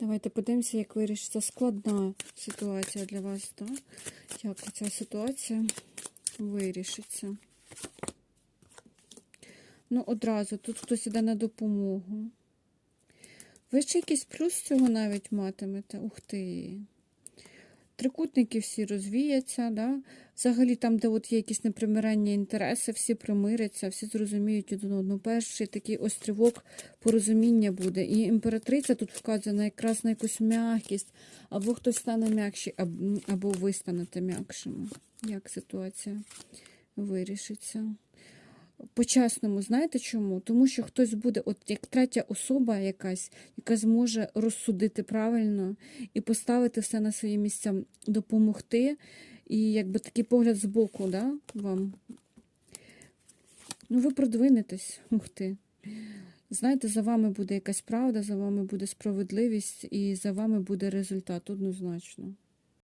Давайте подивимося, як вирішиться складна ситуація для вас, так? Як ця ситуація вирішиться. Ну, одразу, тут хтось іде на допомогу. Ви ще якийсь плюс цього навіть матимете. Ух ти. Трикутники всі розвіяться, да? взагалі там, де от є якісь непримиренні інтереси, всі примиряться, всі зрозуміють один одного. Перший такий острівок порозуміння буде. І імператриця тут вказана якраз на якусь м'якість, або хтось стане м'якший, або ви станете м'якшими. Як ситуація вирішиться? По-чесному, знаєте чому? Тому що хтось буде, от як третя особа якась, яка зможе розсудити правильно і поставити все на свої місця, допомогти. І якби такий погляд збоку, да, вам. Ну, ви продвинетесь, ух ти. Знаєте, за вами буде якась правда, за вами буде справедливість, і за вами буде результат однозначно.